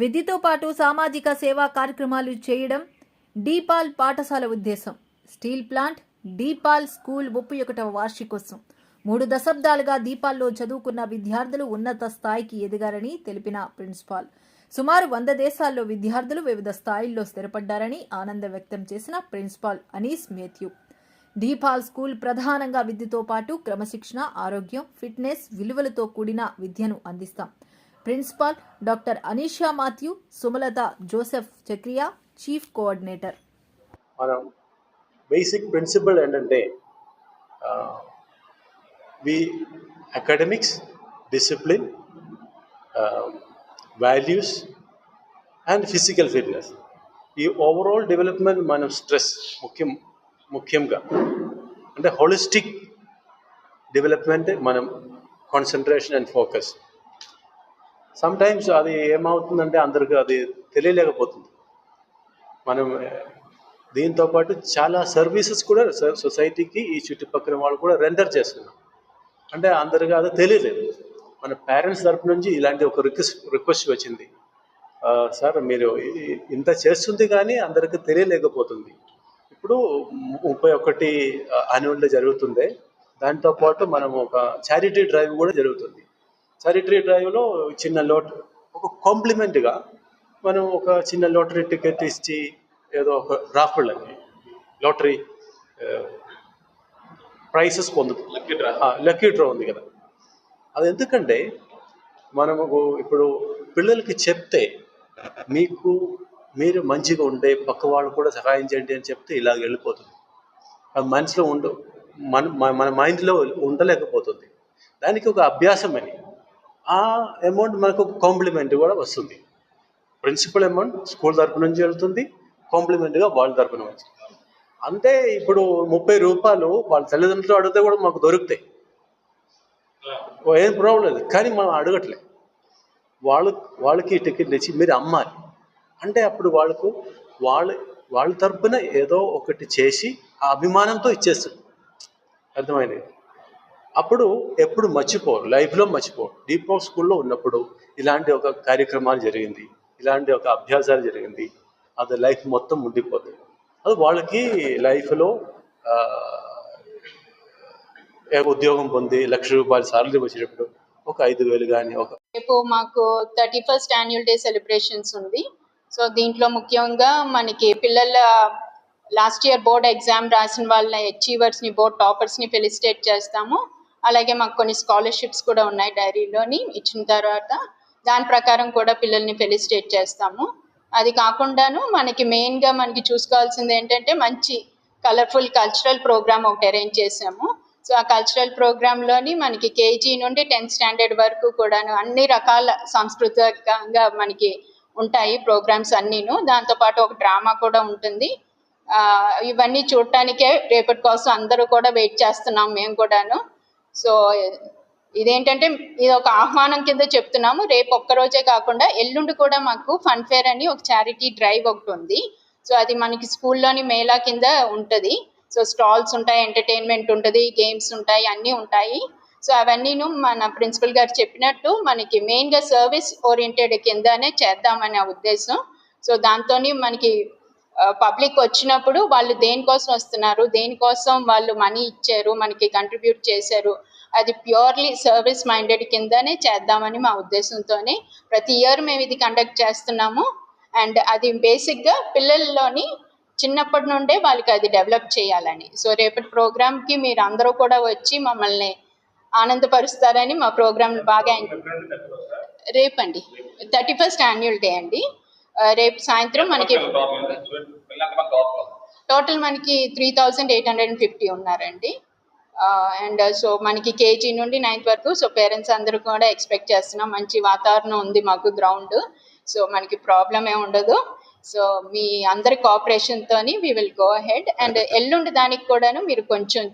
విద్యతో పాటు సామాజిక సేవా కార్యక్రమాలు చేయడం డీపాల్ పాఠశాల ఉద్దేశం. స్టీల్ ప్లాంట్ డీపాల్ స్కూల్ ముప్పై ఒకటవ వార్షికోత్సవం. మూడు దశాబ్దాలుగా దీపాల్లో చదువుకున్న విద్యార్థులు ఉన్నత స్థాయికి ఎదిగారని తెలిపిన ప్రిన్సిపాల్. సుమారు వంద దేశాల్లో విద్యార్థులు వివిధ స్థాయిల్లో స్థిరపడ్డారని ఆనందం వ్యక్తం చేసిన principal Anees Mathew. De Paul school ప్రధానంగా విద్యతో పాటు క్రమశిక్షణ ఆరోగ్యం ఫిట్నెస్ విలువలతో కూడిన విద్యను అందిస్తాం. Principal doctor Aneesha Mathew Sumalatha Joseph Chakriya chief coordinator. మనం బేసిక్ ప్రిన్సిపల్ ఏంటంటే we academics discipline values and physical fitness. ఈ ఓవరాల్ డెవలప్మెంట్ మనం స్ట్రెస్ ముఖ్యం ముఖ్యంగా అంటే హోలిస్టిక్ డెవలప్మెంట్ మనం concentration and focus some times అది ఏమవుతుందంటే అందరికి అది తెలియలేకపోతుంది. మనం దీంతో పాటు చాలా సర్వీసెస్ కూడా సొసైటీకి ఈ చుట్టుపక్కల వాళ్ళు కూడా రెండర్ చేస్తున్నాం అంటే అందరికీ అది తెలియలేదు. మన పేరెంట్స్ తరపు నుంచి ఇలాంటి ఒక రిక్వెస్ట్ రిక్వెస్ట్ వచ్చింది. సార్ మీరు ఇంత చేస్తుంది కానీ అందరికీ తెలియలేకపోతుంది. ఇప్పుడు ముప్పై ఒకటి యాన్యువల్ డే జరుగుతుంది. దాంతోపాటు మనం ఒక చారిటీ డ్రైవ్ కూడా జరుగుతుంది. చారిటీ డ్రైవ్లో చిన్న లోట్. ఒక కాంప్లిమెంట్గా మనం ఒక చిన్న లోటరీ టికెట్ ఇచ్చి ఏదో ఒక రాఫుల్ అని లోటరీ ప్రైసెస్ పొందుతుంది లక్కీ డ్రా. ఉంది కదా. అది ఎందుకంటే మనము ఇప్పుడు పిల్లలకి చెప్తే మీకు మీరు మంచిగా ఉండే పక్క వాళ్ళు కూడా సహాయం చేయండి అని చెప్తే ఇలాగ వెళ్ళిపోతుంది. అది మనసులో ఉండు మన మన- మన మైండ్లో ఉండలేకపోతుంది. దానికి ఒక అభ్యాసం అని ఆ అమౌంట్ మనకు కాంప్లిమెంట్ కూడా వస్తుంది. ప్రిన్సిపల్ అమౌంట్ స్కూల్ తరపు నుంచి వెళ్తుంది కాంప్లిమెంట్గా వాళ్ళ తరపున వస్తుంది. అంటే ఇప్పుడు ముప్పై రూపాయలు వాళ్ళ తల్లిదండ్రులు అడిగితే కూడా మాకు దొరుకుతాయి. ఓ ఏం ప్రాబ్లం లేదు కానీ మనం అడగట్లే. వాళ్ళు వాళ్ళకి టికెట్ ఇచ్చి మీరు అమ్మాలి. అంటే అప్పుడు వాళ్ళకు వాళ్ళ వాళ్ళ తరపున ఏదో ఒకటి చేసి ఆ అభిమానంతో ఇచ్చేస్తారు. అర్థమైంది? అప్పుడు ఎప్పుడు మర్చిపోరు లైఫ్లో మర్చిపోరు. డీపో స్కూల్లో ఉన్నప్పుడు ఇలాంటి ఒక కార్యక్రమాలు జరిగింది ఇలాంటి ఒక అభ్యాసాలు జరిగింది. అది లైఫ్ మొత్తం ఉండిపోతుంది అది వాళ్ళకి లైఫ్లో ఉద్యోగం పొంది లక్ష రూపాయలు సాలరీ వచ్చేటప్పుడు ఒక ఐదు వేలు కానీ ఒక రేపు మాకు thirty first annual day celebrations ఉంది. సో దీంట్లో ముఖ్యంగా మనకి పిల్లల లాస్ట్ ఇయర్ బోర్డ్ ఎగ్జామ్ రాసిన వాళ్ళ అచీవర్స్ని బోర్డ్ టాపర్స్ని ఫెలిసిటేట్ చేస్తాము. అలాగే మాకు కొన్ని స్కాలర్షిప్స్ కూడా ఉన్నాయి డైరీలోని ఇచ్చిన తర్వాత దాని ప్రకారం కూడా పిల్లల్ని ఫెలిసిటేట్ చేస్తాము. అది కాకుండాను మనకి మెయిన్గా మనకి చూసుకోవాల్సింది ఏంటంటే మంచి కలర్ఫుల్ కల్చరల్ ప్రోగ్రామ్ ఒకటి అరేంజ్ చేసాము సో ఆ కల్చరల్ ప్రోగ్రాంలోని మనకి కేజీ నుండి టెన్త్ స్టాండర్డ్ వరకు కూడాను అన్ని రకాల సాంస్కృతికంగా మనకి ఉంటాయి ప్రోగ్రామ్స్ అన్నీను. దాంతోపాటు ఒక డ్రామా కూడా ఉంటుంది. ఆ, ఇవన్నీ చూడటానికే రేపటి కోసం అందరూ కూడా వెయిట్ చేస్తున్నాం మేము కూడాను. సో ఇదేంటంటే ఇది ఒక ఆహ్వానం కింద చెప్తున్నాము. రేపు ఒక్కరోజే కాకుండా ఎల్లుండి కూడా మాకు ఫన్ ఫేర్ అని ఒక చారిటీ డ్రైవ్ ఒకటి ఉంది. సో అది మనకి స్కూల్లోని మేళా కింద ఉంటుంది. సో స్టాల్స్ ఉంటాయి ఎంటర్టైన్మెంట్ ఉంటుంది గేమ్స్ ఉంటాయి అన్నీ ఉంటాయి. సో అవన్నీను మన ప్రిన్సిపల్ గారు చెప్పినట్టు మనకి మెయిన్గా సర్వీస్ ఓరియంటెడ్ కిందనే చేద్దామనే ఉద్దేశం. సో దాంతో మనకి పబ్లిక్ వచ్చినప్పుడు వాళ్ళు దేనికోసం వస్తున్నారు? దేనికోసం వాళ్ళు మనీ ఇచ్చారు? మనకి కంట్రిబ్యూట్ చేశారు? అది ప్యూర్లీ సర్వీస్ మైండెడ్ కిందనే చేద్దామని మా ఉద్దేశంతోనే ప్రతి ఇయర్ మేము ఇది కండక్ట్ చేస్తున్నాము. అండ్ అది బేసిక్గా పిల్లల్లోని చిన్నప్పటి నుండే వాళ్ళకి అది డెవలప్ చేయాలని. సో రేపటి ప్రోగ్రామ్కి మీరు అందరూ కూడా వచ్చి మమ్మల్ని ఆనందపరుస్తారని మా ప్రోగ్రామ్ బాగా రేపండి. థర్టీ ఫస్ట్ యాన్యువల్ డే అండి. రేపు సాయంత్రం మనకి టోటల్ మనకి three thousand eight hundred and fifty ఉన్నారండి. అండ్ సో మనకి కేజీ నుండి నైన్త్ వరకు సో పేరెంట్స్ అందరూ కూడా ఎక్స్పెక్ట్ చేస్తున్నాం. మంచి వాతావరణం ఉంది మాకు గ్రౌండ్ సో మనకి ప్రాబ్లం ఏ ఉండదు. సో మీ అందరి కోఆపరేషన్తోని we will go head and ఎల్లుండి దానికి కూడాను మీరు కొంచెం